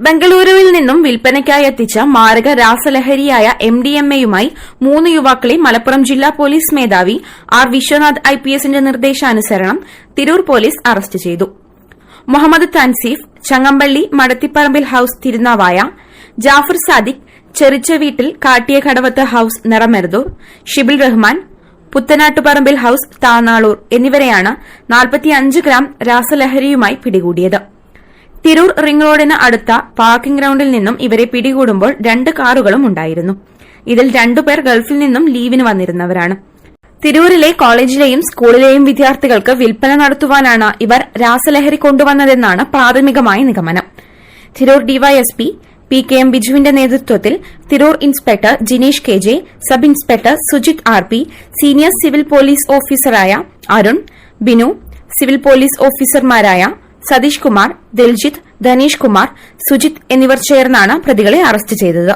ബംഗളൂരുവിൽ നിന്നും വിൽപ്പനയ്ക്കായി എത്തിച്ച മാരക രാസലഹരിയായ എം ഡി എം എയുമായി മൂന്ന് യുവാക്കളെ മലപ്പുറം ജില്ലാ പോലീസ് മേധാവി ആർ വിശ്വനാഥ് ഐ പി എസിന്റെ നിർദ്ദേശാനുസരണം തിരൂർ പോലീസ് അറസ്റ്റ് ചെയ്തു. മുഹമ്മദ് തൻസീഫ് ചങ്ങമ്പള്ളി മടത്തിപ്പറമ്പിൽ ഹൌസ് തിരുനാവായ ജാഫർ സാദിഖ് ചെറിച്ച വീട്ടിൽ കാട്ടിയ കടവത്ത് ഹൌസ് നിറമെരുതൂർ ഷിബിൽ റഹ്മാൻ പുത്തനാട്ടുപറമ്പിൽ ഹൌസ് താനാളൂർ എന്നിവരെയാണ് 45 ഗ്രാം രാസലഹരിയുമായി പിടികൂടിയത്. തിരൂർ റിംഗ് റോഡിന് അടുത്ത പാർക്കിംഗ് ഗ്രൌണ്ടിൽ നിന്നും ഇവരെ പിടികൂടുമ്പോൾ രണ്ട് കാറുകളും ഉണ്ടായിരുന്നു. ഇതിൽ രണ്ടുപേർ ഗൾഫിൽ നിന്നും ലീവിന് വന്നിരുന്നവരാണ്. തിരൂരിലെ കോളേജിലെയും സ്കൂളിലെയും വിദ്യാർത്ഥികൾക്ക് വിൽപ്പന നടത്തുവാനാണ് ഇവർ രാസലഹരി കൊണ്ടുവന്നതെന്നാണ് പ്രാഥമികമായ നിഗമനം. Tirur DYSP P K M ബിജുവിന്റെ നേതൃത്വത്തിൽ Tirur inspector Jineesh K J sub inspector Sujith R P senior civil police ഓഫീസറായ അരുൺ ബിനു സിവിൽ പോലീസ് ഓഫീസർമാരായ സതീഷ് കുമാർ ദിൽജിത്ത് ധനീഷ് കുമാർ സുജിത് എന്നിവർ ചേർന്നാണ് പ്രതികളെ അറസ്റ്റ് ചെയ്തത്.